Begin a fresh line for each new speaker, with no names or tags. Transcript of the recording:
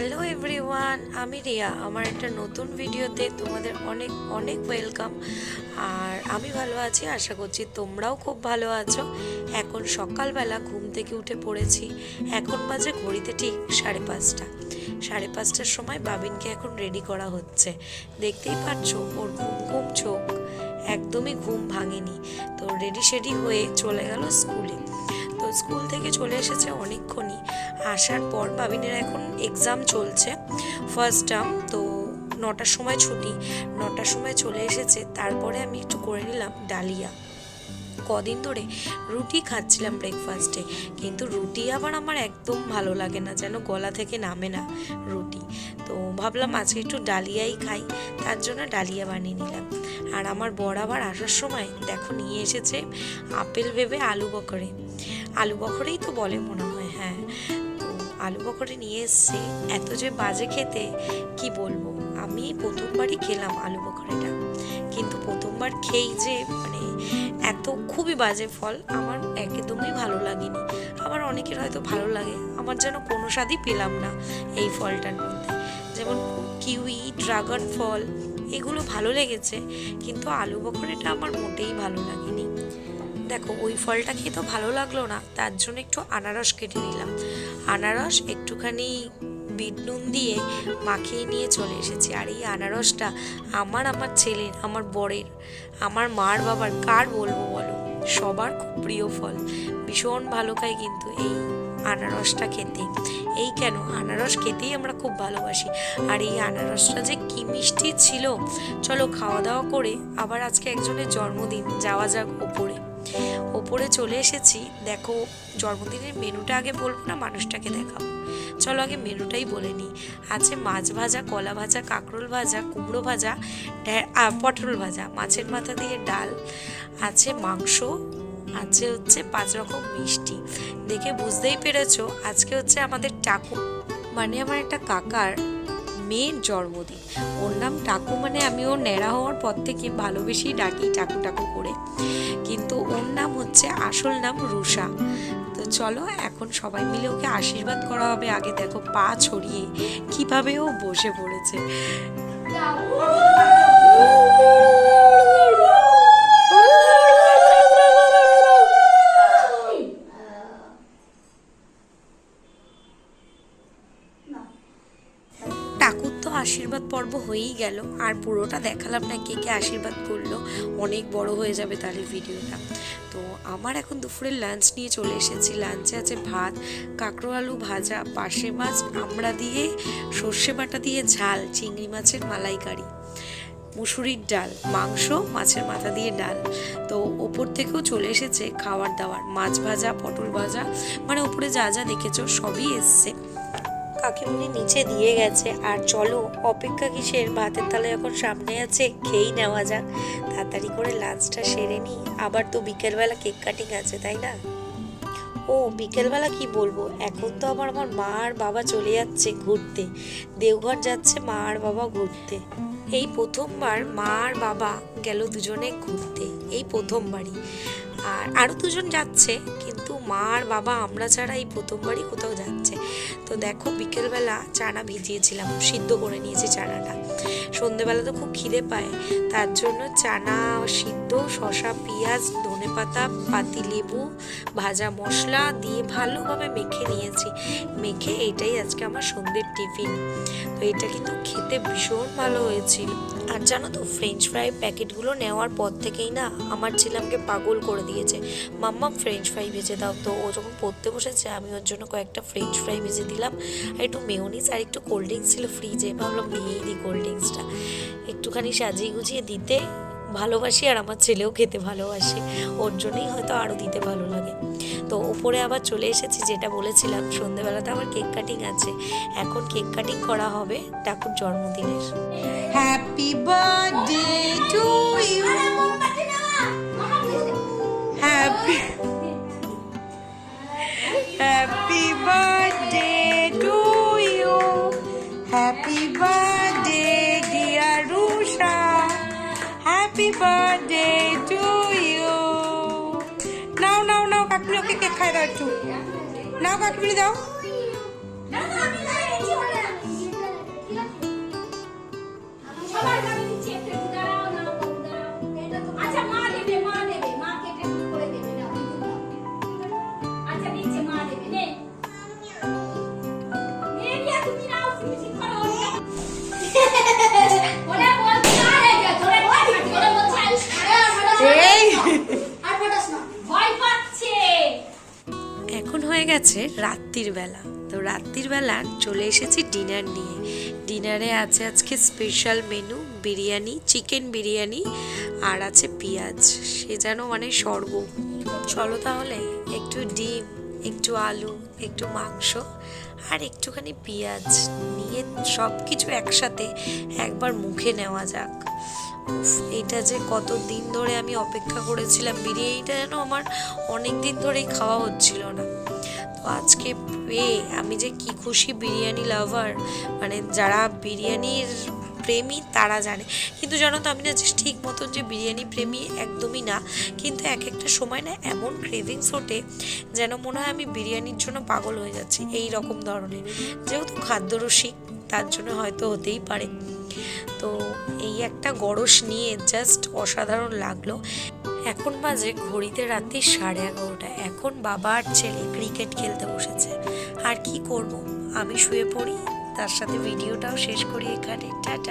Hello everyone আমি রিয়া। আমার একটা নতুন ভিডিওতে তোমাদের অনেক অনেক ওয়েলকাম আর আমি ভালো আছি, আশা করছি তোমরাও খুব ভালো আছো। এখন সকালবেলা ঘুম থেকে উঠে পড়েছি। এখন বাজে ঘড়িতে ঠিক সাড়ে পাঁচটা। সাড়ে পাঁচটার সময় বাবিনকে এখন রেডি করা হচ্ছে। দেখতেই পাচ্ছ, ওর ঘুম ঘুম চোখ একদমই ঘুম ভাঙেনি। তো রেডি শেডি হয়ে চলে গেল স্কুলে। তো স্কুল থেকে চলে এসেছে অনেকক্ষণই। আসার পর বাবিনের এখন এক্সাম চলছে ফার্স্ট টার্ম তো নটার সময় ছুটি। নটার সময় চলে এসেছে, তারপরে আমি একটু করে নিলাম ডালিয়া। কদিন ধরে রুটি খাচ্ছিলাম ব্রেকফাস্টে কিন্তু রুটি আবার আমার একদম ভালো লাগে না, যেন গলা থেকে নামে না রুটি। তো ভাবলাম আজকে একটু ডালিয়াই খাই, তার জন্য ডালিয়া বানিয়ে নিলাম। আর আমার বর আবার আসার সময় দেখো নিয়ে এসেছে আপেল ভেবে আলু বকরে। আলু বখরেই তো বলে মনে হয় হ্যাঁ। তো আলু বখরে নিয়ে এসছে। এত যে বাজে খেতে, কি বলব? আমি প্রথমবারই খেলাম আলু বকরেটা কিন্তু প্রথমবার খেয়েই যে মানে এত খুবই বাজে ফল, আমার একদমই ভালো লাগেনি। আবার অনেকের হয়তো ভালো লাগে, আমার যেন কোনো স্বাদই পেলাম না এই ফলটার মধ্যে। যেমন কিউই, ড্রাগন ফল, এগুলো ভালো লেগেছে, কিন্তু আলু বকরেটা আমার মোটেই ভালো লাগেনি। দেখো, ওই ফলটা খেয়ে তো ভালো লাগল না, তার জন্য একটু আনারস কেটে নিলাম। আনারস একটুখানি বিট নুন দিয়ে মাখিয়ে নিয়ে চলে এসেছি। আর এই আনারসটা আমার আমার ছেলের, আমার বরের, আমার মার বাবার, কার বলব বলো? সবার খুব প্রিয় ফল। ভীষণ ভালো খাই কিন্তু এই আনারসটা খেতে। এই কেন? আনারস খেতেই আমরা খুব ভালোবাসি। আর এই আনারসটা যে কি মিষ্টি ছিল। চলো খাওয়া দাওয়া করে আবার আজকে একজনের জন্মদিন, যাওয়া যাক ওপরে। ওপরে চলে এসেছি। দেখো, জন্মদিনের মেনুটা আগে বলব না, মানুষটাকে দেখাবো। চলো আগে মেনুটাই বলে নিই। আছে মাছ ভাজা, কলা ভাজা, কাঁকরোল ভাজা, কুমড়ো ভাজা পটল ভাজা, মাছের মাথা দিয়ে ডাল, আছে মাংস, আছে হচ্ছে পাঁচ রকম মিষ্টি। দেখে বুঝতেই পেরেছ, আজকে হচ্ছে আমাদের টাকু মানে আমার একটা কাকার মেয়ের জন্মদিন। ওর নাম টাকু মানে আমি ওর ন্যাড়া হওয়ার পর থেকে ভালোবেসেই ডাকি টাকু টাকু করে। কিন্তু ওর নাম হচ্ছে আসল নাম রুষা। তো চলো এখন সবাই মিলে ওকে আশীর্বাদ করা হবে। আগে দেখো পা ছড়িয়ে কীভাবে ও বসে পড়েছে। পর্ব হয়েই গেল। আর পুরোটা দেখালাম না কে কে আশীর্বাদ করল। অনেক বড় হয়ে যাবে তাহলে ভিডিওটা। তো আমার এখন দুপুরের লাঞ্চ নিয়ে চলে এসেছি। লাঞ্চে আছে ভাত, কাঁকড়ো আলু ভাজা পাশে মাছ, আমড়া দিয়ে, সর্ষে বাটা দিয়ে ঝাল, চিংড়ি মাছের মালাইকারি, মুসুরির ডাল, মাংস, মাছের মাথা দিয়ে ডাল। তো ওপর থেকেও চলে এসেছে খাওয়ার দাওয়ার। মাছ ভাজা, পটল ভাজা মানে ওপরে যা যা দেখেছ সবই এসছে। কাকিমুনি নিচে দিয়ে গেছে। আর চলো, অপেক্ষা কিসের? ভাতের তালে এখন সামনে আছে, খেয়েই নেওয়া যাক। তাড়াতাড়ি করে লাঞ্চটা সেরে নিই আবার তো বিকেলবেলা কেক কাটিং আছে, তাই না? ও, বিকেলবেলা কি বলব? এখন তো আবার আমার মা আর বাবা চলে যাচ্ছে ঘুরতে। দেওঘর যাচ্ছে মা আর বাবা ঘুরতে। এই প্রথমবার মা আর বাবা গেল দুজনে ঘুরতে। এই প্রথমবারই। আর আরও দুজন যাচ্ছে, কিন্তু মা আর বাবা আমরা ছাড়া এই প্রথমবারই কোথাও যাচ্ছে। তো দেখো, বিকেলবেলা চানা ভিজিয়েছিলাম, সিদ্ধ করে নিয়েছি চানাটা। সন্ধেবেলা তো খুব খিদে পায়, তার জন্য চানা সিদ্ধ শশা পেঁয়াজ ধনে পাতা পাতি লেবু, ভাজা মশলা দিয়ে ভালোভাবে মেখে নিয়েছি। মেখে এটাই আজকে আমার সন্ধ্যের টিফিন। তো এটা কিন্তু খেতে ভীষণ ভালো হয়েছিল। আর জানো তো ফ্রেঞ্চ ফ্রাই প্যাকেটগুলো নেওয়ার পর থেকেই না আমার ছেলেমকে পাগল করে দিয়েছে। মাম্মা ফ্রেঞ্চ ফ্রাই ভেজে দাও। তো ও যখন পড়তে বসেছে, আমি ওর জন্য কয়েকটা ফ্রেঞ্চ ফ্রাই ভেজে দিলাম। আর একটু মেয়নিস আর একটু কোল্ড ড্রিঙ্কস ছিল ফ্রিজে ভাবলাম দিয়েই দিই কোল্ড ড্রিঙ্কসটা একটুখানি সাজিয়ে গুজিয়ে দিতে ভালোবাসি আর আমার ছেলেও খেতে ভালোবাসে। ওর জন্যই হয়তো আরও দিতে ভালো লাগে। তো ওপরে আবার চলে এসেছি, যেটা বলেছিলাম, সন্ধেবেলাতে আমার কেক কাটিং আছে। এখন কেক কাটিং করা হবে ঠাকুর জন্মদিনের।
Happy birthday to you happy happy birthday নাও কে খাই দাও একটু? নাও দাও।
গেছে রাত্রির বেলা। তো রাত্রির বেলা চলে এসেছি ডিনার নিয়ে। ডিনারে আছে আজকে special menu biryani chicken biryani আর আছে পেঁয়াজ। সে যেন মানে স্বর্গ। চলো তাহলে একটু ডিম, একটু আলু, একটু মাংস আর একটুখানি পেঁয়াজ নিয়ে সব কিছু একসাথে একবার মুখে নেওয়া যাক। এটা যে কত দিন ধরে আমি অপেক্ষা করেছিলাম। বিরিয়ানিটা যেন আমার অনেক দিন ধরেই খাওয়া হচ্ছিল না। আজকে পেয়ে আমি যে কি খুশি বিরিয়ানি লাভার। মানে যারা বিরিয়ানির প্রেমী, তারা জানে। কিন্তু জানো তো, আমি না ঠিক মতন যে বিরিয়ানি প্রেমী একদমই না। কিন্তু এক একটা সময় না এমন ক্রেভিংস ওঠে, যেন মনে হয় আমি বিরিয়ানির জন্য পাগল হয়ে যাচ্ছি, এই রকম ধরনের। যেহেতু খাদ্যরসিক, তার জন্য হয়তো হতেই পারে। তো এই একটা গরস নিয়ে জাস্ট অসাধারণ লাগল। এখন বাজে ঘড়িতে রাত্রি সাড়ে এগারোটা। এখন বাবা আর ছেলে ক্রিকেট খেলতে বসেছে। আর কি করব? আমি শুয়ে পড়ি, তার সাথে ভিডিওটাও শেষ করি এখানে। টাটা।